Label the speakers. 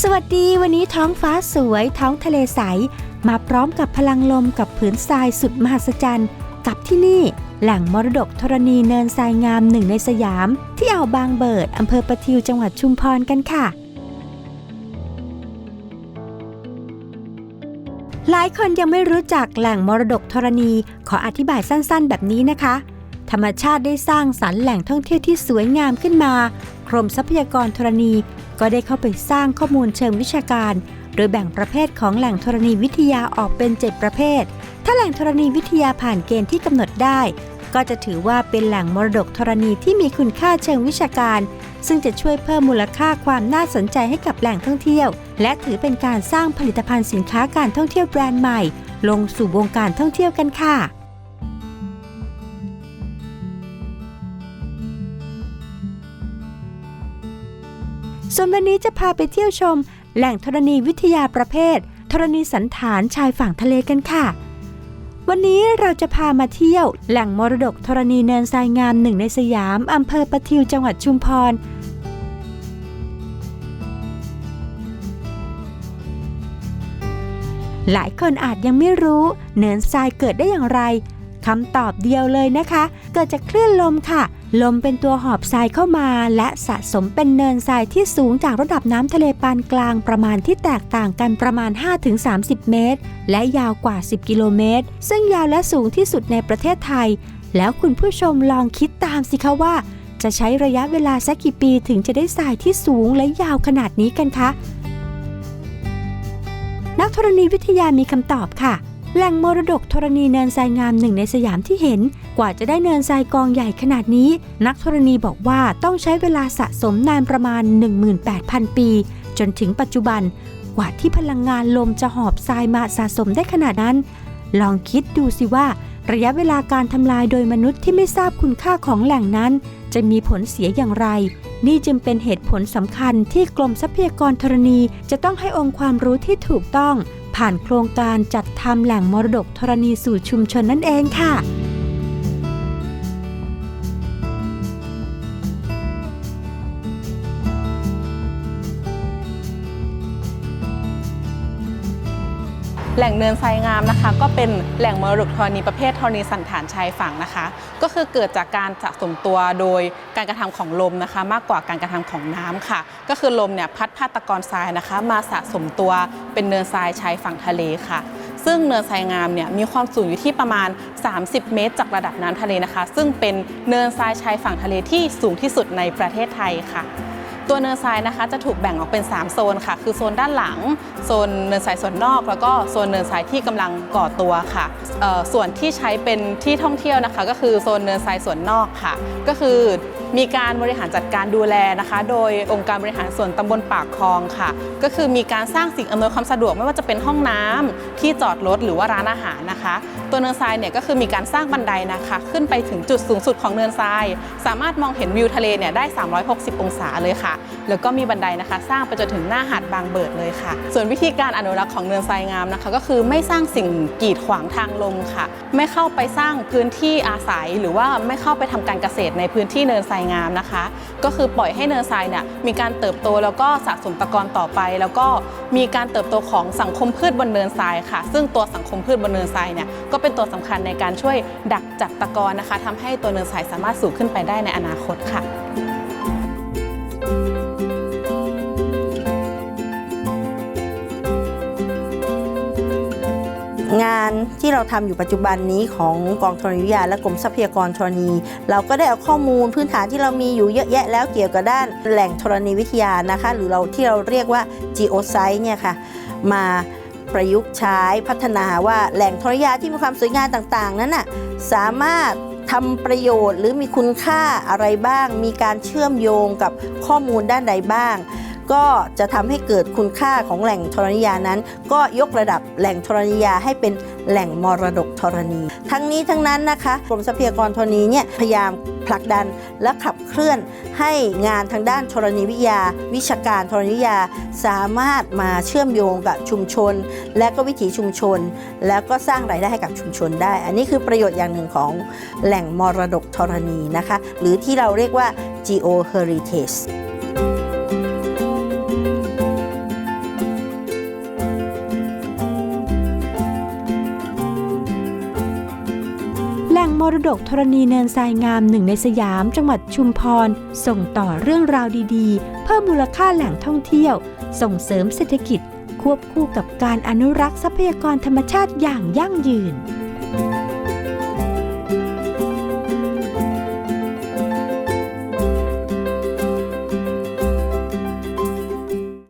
Speaker 1: สวัสดีวันนี้ท้องฟ้าสวยท้องทะเลใส มาพร้อมกับพลังลมกับผืนทรายสุดมหัศจรรย์ กับที่นี่แหล่งมรดกธรณีเนินทรายงามหนึ่งในสยาม ที่อ่าวบางเบิดอำเภอประทิวจังหวัดชุมพรกันค่ะ หลายคนยังไม่รู้จักแหล่งมรดกธรณี ขออธิบายสั้นๆ แบบนี้นะคะ ธรรมชาติได้สร้างสรรค์แหล่งท่องเที่ยวที่สวยงามขึ้นมา กรมทรัพยากรธรณี ก็ได้เข้าไปสร้างข้อมูลเชิงวิชาการ โดยแบ่งประเภทของแหล่งธรณีวิทยาออกเป็น 7 ประเภท ถ้าแหล่งธรณีวิทยาผ่านเกณฑ์ที่กำหนดได้ ก็จะถือว่าเป็นแหล่งมรดกธรณีที่มีคุณค่าเชิงวิชาการ ซึ่งจะช่วยเพิ่มมูลค่าความน่าสนใจให้กับแหล่งท่องเที่ยว และถือเป็นการสร้างผลิตภัณฑ์สินค้าการท่องเที่ยวแบรนด์ใหม่ ลงสู่วงการท่องเที่ยวกันค่ะ ส่วนวันนี้จะพาไปเที่ยวชม แหล่งธรณีวิทยาประเภทธรณีสันฐานชายฝั่งทะเลกันค่ะ วันนี้เราจะพามาเที่ยว แหล่งมรดกธรณีเนินทรายงามหนึ่งในสยามอำเภอปะทิวจังหวัดชุมพรหลายคนอาจยังไม่รู้ เนินทรายเกิดได้อย่างไรคำตอบเดียวเลยนะคะ เกิดจากคลื่นลมค่ะ ลมเป็นตัวหอบทรายเข้ามา และสะสมเป็นเนินทรายที่สูงจากระดับน้ำทะเลปานกลางประมาณที่แตกต่างกันประมาณ 5-30 เมตร และยาวกว่า 10 กิโลเมตร ซึ่งยาวและสูงที่สุดในประเทศไทย แล้วคุณผู้ชมลองคิดตามสิคะว่า จะใช้ระยะเวลาสักกี่ปีถึงจะได้ทรายที่สูงและยาวขนาดนี้กันคะ นักธรณีวิทยามีคำตอบค่ะ แหล่งมรดกธรณีเนินทรายงามหนึ่งในสยามที่เห็น กว่าจะได้เนินทรายกองใหญ่ขนาดนี้ นักธรณีบอกว่าต้องใช้เวลาสะสมนานประมาณ 18,000 ปี จนถึงปัจจุบัน กว่าที่พลังงานลมจะหอบทรายมาสะสมได้ขนาดนั้น ลองคิดดูสิว่า ระยะเวลาการทำลายโดยมนุษย์ที่ไม่ทราบคุณค่าของแหล่งนั้น จะมีผลเสียอย่างไร นี่จึงเป็นเหตุผลสำคัญที่กรมทรัพยากรธรณี จะต้องให้องค์ความรู้ที่ถูกต้อง ผ่านโครงการจัดทำแหล่งมรดกธรณีสู่ชุมชนนั่นเองค่ะ
Speaker 2: แหล่งเนินทรายงามนะคะ ก็เป็นแหล่งมรดกธรณีประเภทธรณีสันฐานชายฝั่งนะคะ ก็คือเกิดจากการสะสมตัวโดยการกระทำของลมนะคะ มากกว่าการกระทำของน้ำค่ะ ก็คือลมเนี่ยพัดพาตะกอนทรายนะคะ มาสะสมตัวเป็นเนินทรายชายฝั่งทะเลค่ะซึ่งเนินทรายงามเนี่ยมีความสูงอยู่ที่ประมาณ 30 เมตร จากระดับน้ำทะเลนะคะ ซึ่งเป็นเนินทรายชายฝั่งทะเลที่สูงที่สุดในประเทศไทยค่ะ ตัวเนินทรายนะคะจะถูกแบ่งออกเป็น 3 โซนค่ะ คือโซนด้านหลัง โซนเนินทรายส่วนนอก แล้วก็โซนเนินทรายที่กำลังก่อตัวค่ะ ส่วนที่ใช้เป็นที่ท่องเที่ยวนะคะ ก็คือโซนเนินทรายส่วนนอกค่ะ ก็คือ มีการบริหารจัดการดูแลนะคะ โดยองค์การบริหารส่วนตำบลปากคลองค่ะ ก็คือมีการสร้างสิ่งอำนวยความสะดวกไม่ว่าจะเป็นห้องน้ำที่จอดรถหรือว่าร้านอาหารนะคะ ตัวเนินทรายเนี่ยก็คือมีการสร้างบันไดนะคะ ขึ้นไปถึงจุดสูงสุดของเนินทราย สามารถมองเห็นวิวทะเลเนี่ยได้ 360 องศาเลยค่ะ แล้วก็มีบันไดนะคะ สร้างไปจนถึงหน้าหาดบางเบิดเลยค่ะ ส่วนวิธีการอนุรักษ์ของเนินทรายงามนะคะ ก็คือไม่สร้างสิ่งกีดขวางทางลมค่ะ ไม่เข้าไปสร้างพื้นที่อาศัย หรือว่าไม่เข้าไปทำการเกษตรในพื้นที่เนินทรายงามนะคะ ก็คือปล่อยให้เนินทรายเนี่ยมีการเติบโตแล้วก็สะสมตะกอนต่อไป แล้วก็มีการเติบโตของสังคมพืชบนเนินทรายค่ะ ซึ่งตัวสังคมพืชบนเนินทรายเนี่ยก็เป็นตัวสำคัญในการช่วยดักจับตะกอนนะคะทำให้ตัวเนินทรายสามารถสูงขึ้นไปได้ในอนาคตค่ะ
Speaker 3: งานที่เราทำอยู่ปัจจุบันนี้ของกองธรณีวิทยาและกรมทรัพยากรธรณี เราก็ได้เอาข้อมูลพื้นฐานที่เรามีอยู่เยอะแยะแล้วเกี่ยวกับด้านแหล่งธรณีวิทยานะคะ หรือเราที่เราเรียกว่า geoscience เนี่ยค่ะมาประยุกต์ใช้พัฒนาว่าแหล่งธรณีวิทยาที่มีความสวยงามต่าง ๆ นั้นน่ะสามารถทำประโยชน์หรือมีคุณค่าอะไรบ้าง มีการเชื่อมโยงกับข้อมูลด้านใดบ้าง ก็จะทำให้เกิดคุณค่าของแหล่งธรณียานั้น ก็ยกระดับแหล่งธรณียาให้เป็นแหล่งมรดกธรณี ทั้งนี้ทั้งนั้นนะคะกรมทรัพยากรธรณีเนี่ยพยายามผลักดันและขับเคลื่อนให้งานทางด้านธรณีวิทยา วิชาการธรณีวิทยาสามารถมาเชื่อมโยงกับชุมชน และก็วิถีชุมชน แล้วก็สร้างรายได้ให้กับชุมชนได้ อันนี้คือประโยชน์อย่างหนึ่งของแหล่งมรดกธรณีนะคะ หรือที่เราเรียกว่า geo heritage
Speaker 1: มรดกธรณีเนินทรายงามหนึ่งในสยามจังหวัดชุมพร ส่งต่อเรื่องราวดีๆ เพิ่มมูลค่าแหล่งท่องเที่ยว ส่งเสริมเศรษฐกิจ ควบคู่กับการอนุรักษ์ทรัพยากรธรรมชาติอย่างยั่งยืน